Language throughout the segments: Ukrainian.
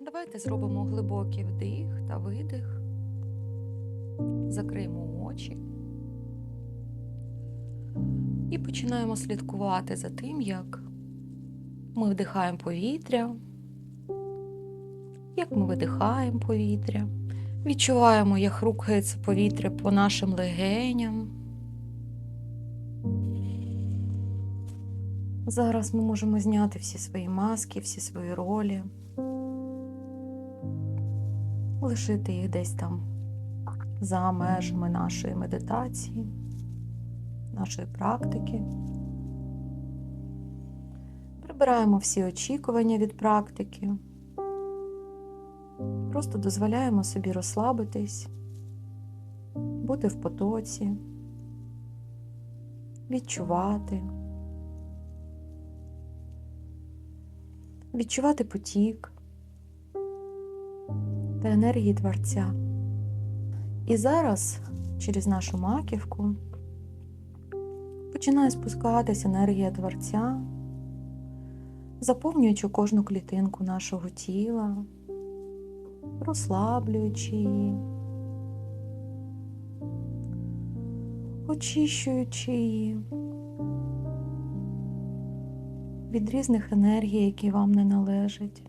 Давайте зробимо глибокий вдих та видих. Закриємо очі. І починаємо слідкувати за тим, як ми вдихаємо повітря, як ми видихаємо повітря. Відчуваємо, як рухається повітря по нашим легеням. Зараз ми можемо зняти всі свої маски, всі свої ролі, лишити їх десь там за межами нашої медитації, нашої практики. Прибираємо всі очікування від практики. Просто дозволяємо собі розслабитись, бути в потоці, відчувати, відчувати потік та енергії Творця. І зараз через нашу маківку починає спускатися енергія Творця, заповнюючи кожну клітинку нашого тіла розслаблюючи її, очищуючи її від різних енергій, які вам не належать.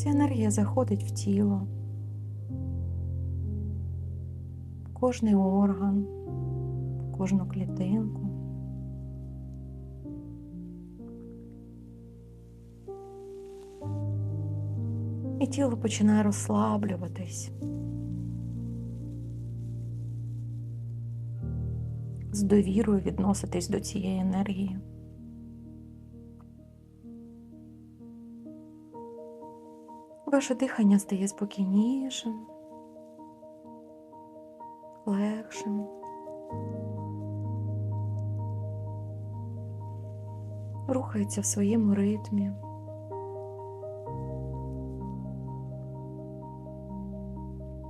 Ця енергія заходить в тіло, в кожний орган, в кожну клітинку. і тіло починає розслаблюватись. З довірою відноситись до цієї енергії. Ваше дихання стає спокійнішим, легшим. Рухається в своєму ритмі.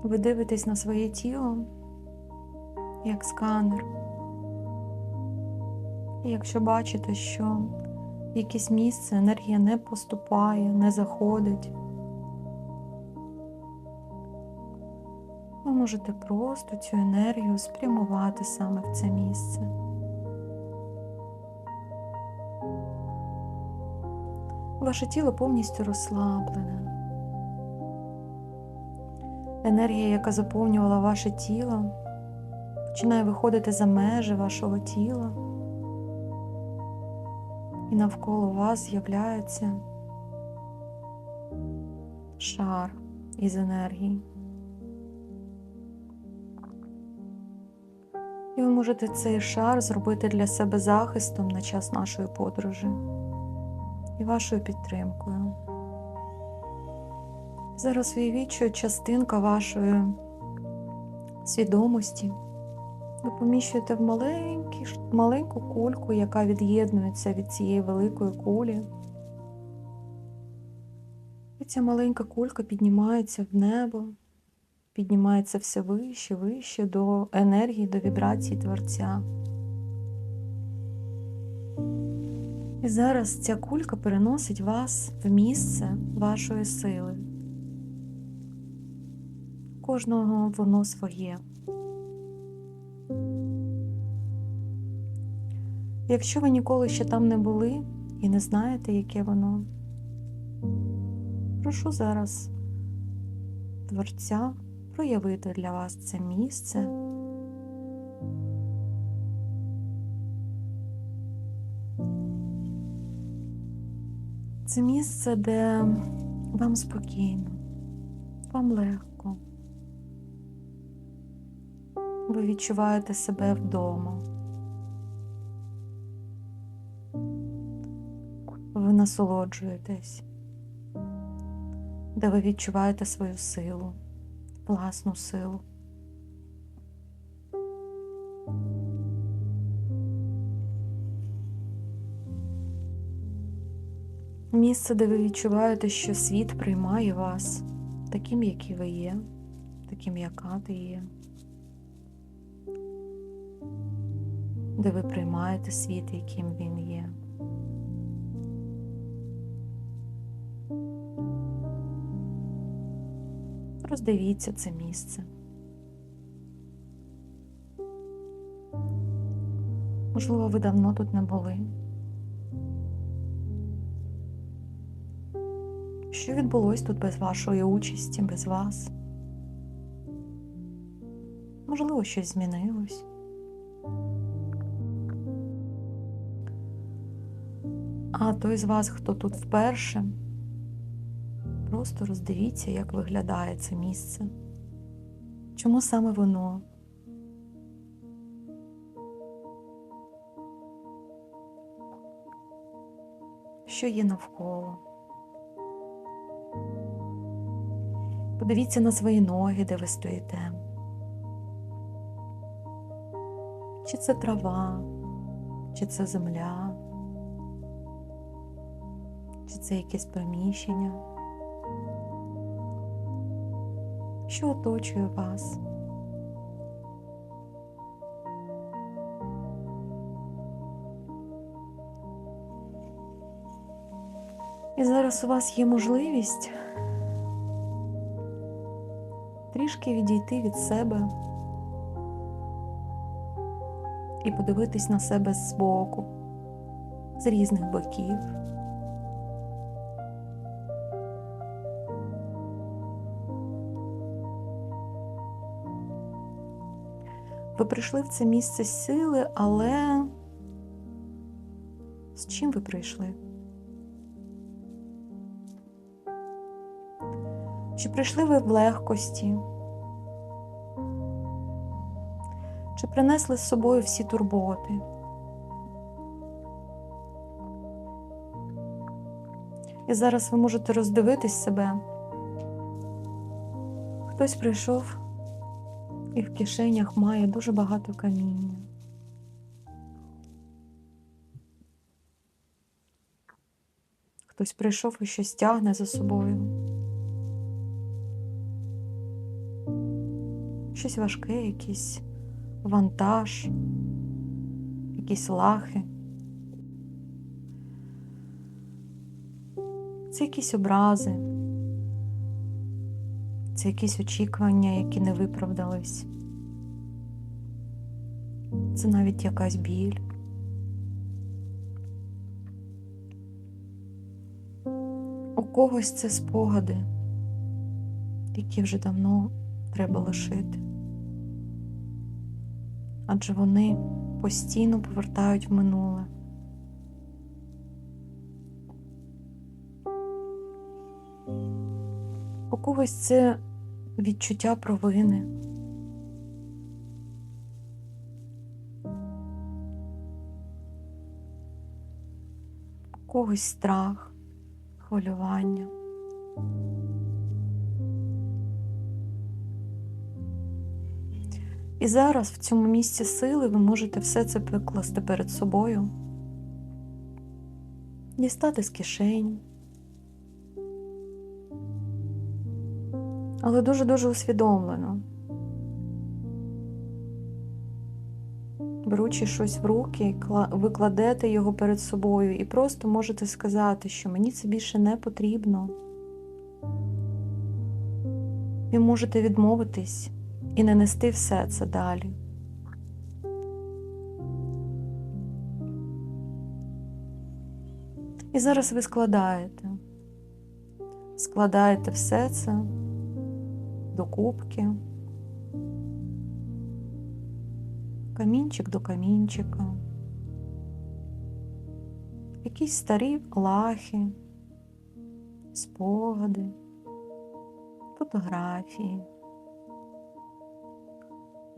Ви дивитесь на своє тіло як сканер. І якщо бачите, що якесь місце енергія не поступає, не заходить, можете просто цю енергію спрямувати саме в це місце. Ваше тіло повністю розслаблене. Енергія, яка заповнювала ваше тіло, починає виходити за межі вашого тіла, і навколо вас з'являється шар із енергії. І ви можете цей шар зробити для себе захистом на час нашої подорожі і вашою підтримкою. Зараз уявіть, що частинка вашої свідомості ви поміщуєте в маленький, маленьку кульку, яка від'єднується від цієї великої кулі. І ця маленька кулька піднімається в небо, піднімається все вище, вище до енергії, до вібрації Творця. І зараз ця кулька переносить вас в місце вашої сили кожного воно своє. Якщо ви ніколи ще там не були і не знаєте, яке воно, прошу зараз Творця проявити для вас це місце. Це місце, де вам спокійно, вам легко. Ви відчуваєте себе вдома. Ви насолоджуєтесь, де ви відчуваєте свою силу, власну силу. Місце, де ви відчуваєте, що світ приймає вас таким, який ви є, таким, яка ти є. де ви приймаєте світ, яким він є. Роздивіться це місце. Можливо, ви давно тут не були. Що відбулось тут без вашої участі, без вас? Можливо, щось змінилось. А той з вас, хто тут вперше, просто роздивіться, як виглядає це місце. Чому саме воно? Що є навколо? Подивіться на свої ноги, де ви стоїте. Чи це трава, чи це земля, чи це якесь приміщення, що оточує вас. І зараз у вас є можливість трішки відійти від себе і подивитись на себе збоку, з різних боків. Ви прийшли в це місце сили, але з чим ви прийшли? Чи прийшли ви в легкості? Чи принесли з собою всі турботи? І зараз ви можете роздивитись себе. Хтось прийшов і в кишенях має дуже багато каміння. Хтось прийшов і щось тягне за собою. Щось важке, якийсь вантаж, якісь лахи. Це якісь образи, це якісь очікування, які не виправдались. Це навіть якась біль. У когось це спогади, які вже давно треба лишити. Адже вони постійно повертають в минуле. У когось це відчуття провини. У когось страх, хвилювання. І зараз в цьому місці сили ви можете все це викласти перед собою, дістати з кишень. Але дуже-дуже усвідомлено. Беручи щось в руки, ви кладете його перед собою і просто можете сказати, що мені це більше не потрібно. Ви можете відмовитись і не нести все це далі. І зараз ви складаєте, складаєте все це до кубки, камінчик до камінчика, якісь старі лахи, спогади, фотографії.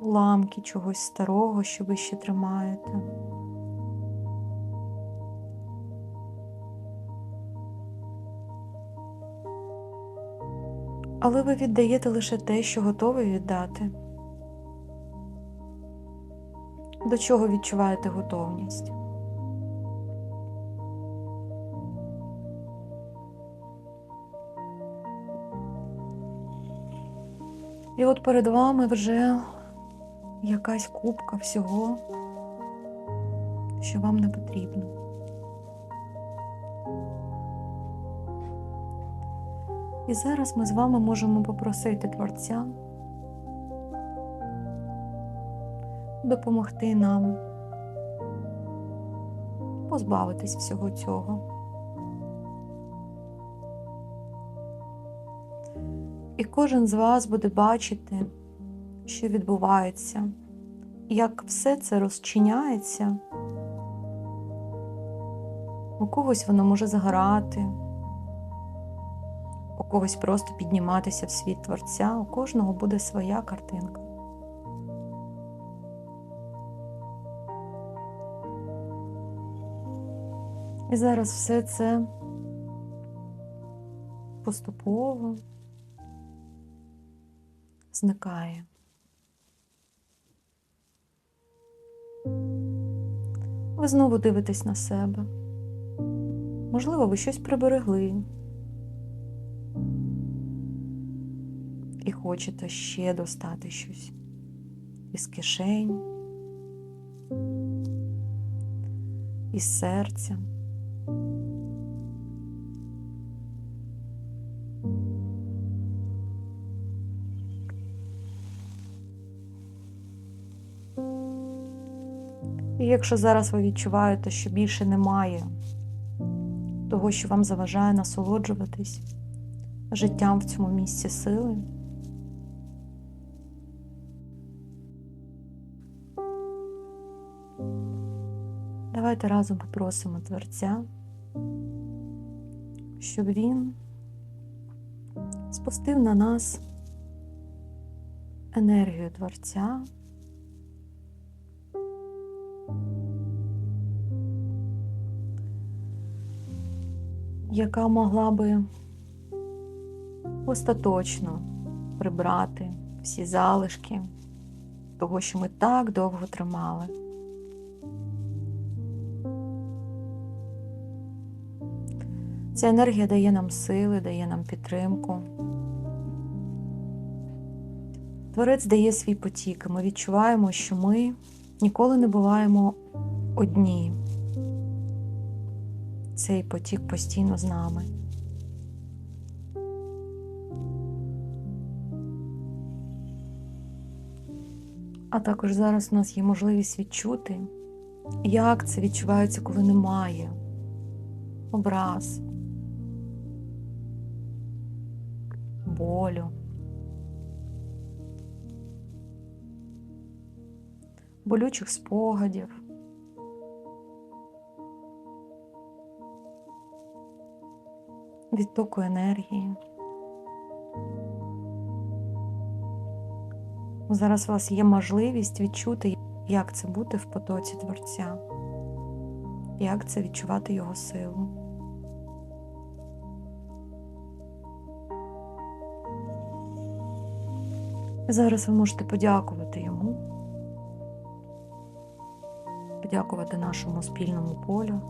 Уламки чогось старого, що ви ще тримаєте. Але ви віддаєте лише те, що готові віддати. До чого відчуваєте готовність? І от перед вами вже якась кубка всього, що вам не потрібно. І зараз ми з вами можемо попросити Творця допомогти нам позбавитись всього цього. І кожен з вас буде бачити, що відбувається, як все це розчиняється. У когось воно може загорати, когось просто підніматися в світ Творця, у кожного буде своя картинка. І зараз все це поступово зникає. Ви знову дивитесь на себе. Можливо, ви щось приберегли і хочете ще достати щось із кишень, із серця. І якщо зараз ви відчуваєте, що більше немає того, що вам заважає насолоджуватись життям в цьому місці сили, давайте разом попросимо Творця, щоб він спустив на нас енергію Творця. яка могла би остаточно прибрати всі залишки того, що ми так довго тримали. Ця енергія дає нам сили, дає нам підтримку. Творець дає свій потік, і ми відчуваємо, що ми ніколи не буваємо одні цей потік постійно з нами. А також зараз у нас є можливість відчути, як це відчувається, коли немає образ, болю, болючих спогадів. відтоку енергії. Зараз у вас є можливість відчути, як це бути в потоці Творця, як це відчувати Його силу. Зараз ви можете подякувати йому, подякувати нашому спільному полю.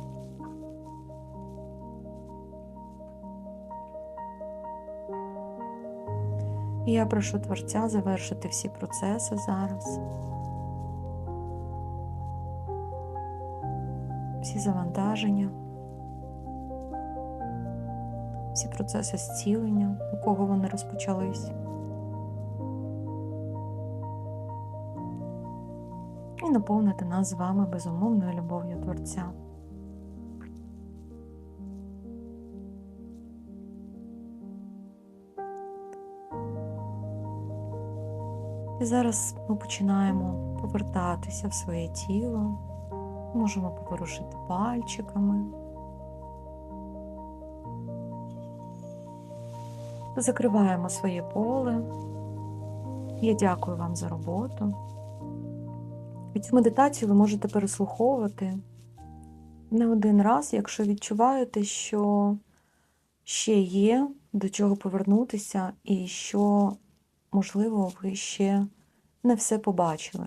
І я прошу Творця завершити всі процеси зараз, всі завантаження, всі процеси зцілення, у кого вони розпочались. І наповнити нас з вами безумовною любов'ю Творця. І зараз ми починаємо повертатися в своє тіло, можемо поворушити пальчиками. Закриваємо своє поле. Я дякую вам за роботу. Цю медитацію ви можете переслуховувати не один раз, якщо відчуваєте, що ще є до чого повернутися, і що можливо, ви ще не все побачили.